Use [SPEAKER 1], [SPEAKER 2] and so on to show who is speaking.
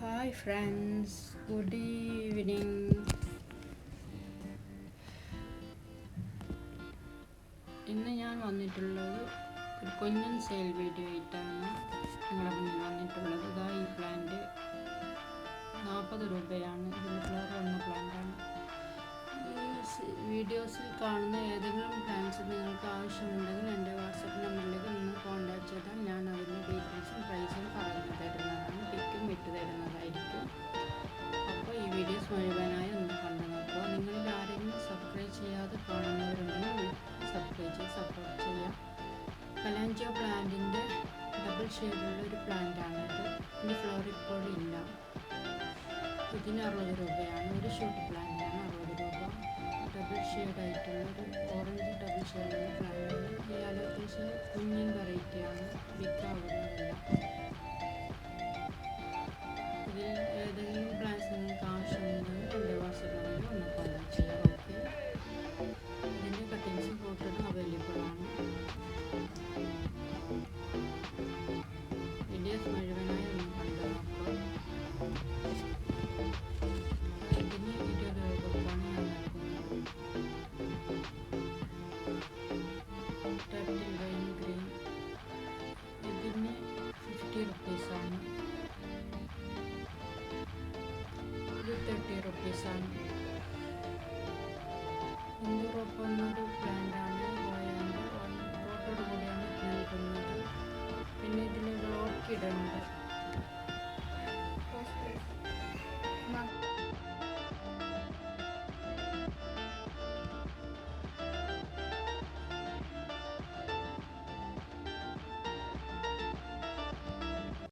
[SPEAKER 1] Hi friends good evening ഇന്ന് ഞാൻ വന്നിട്ടുള്ളത് ഒരു കുഞ്ഞൻ സെയിൽ വീഡിയോ ആയിട്ടാണ് നിങ്ങളുടെ മുന്നിൽ വന്നിട്ടുള്ളത്. ഇതാ ഈ പ്ലാന്റ് നാൽപ്പത് രൂപയാണ്. ഇതിൽ ഫ്ലവർ പ്ലാന്റാണ് ഈ വീഡിയോസിൽ കാണുന്ന ഏതെങ്കിലും പ്ലാന്റ്സ് നിങ്ങൾക്ക് ആവശ്യമുണ്ടെങ്കിൽ എന്റെ വാട്സപ്പ് നമ്പറിലേക്ക് വീഡിയോസ് മുഴുവനായി ഒന്ന് കണ്ടു നോക്കുക നിങ്ങളിൽ ആരെങ്കിലും സബ്സ്ക്രൈബ് ചെയ്യാതെ കാണുന്നവരുണ്ടെങ്കിൽ സബ്സ്ക്രൈബ് ചെയ്ത് സപ്പോർട്ട് ചെയ്യാം. കലാഞ്ചിയോ പ്ലാന്റിന്റെ ഡബിൾ ഷെയ്ഡുള്ള ഒരു പ്ലാന്റാണ് ഇത് ഇതിന്റെ ഫ്ലവർ ഇപ്പോഴും ഇല്ല. ഇതിന് അറുപത് രൂപയാണ്. ഒരു ഷൂട്ട് പ്ലാന്റാണ് അറുപത് രൂപ. ഡബിൾ ഷെയ്ഡ് ആയിട്ടുള്ള ഒരു ഓറഞ്ച് ഡബിൾ ഷെയ്ഡുള്ള പ്ലാന്റാണ് ഈ അലോക്കേഷൻ കുഞ്ഞൻ person. Yung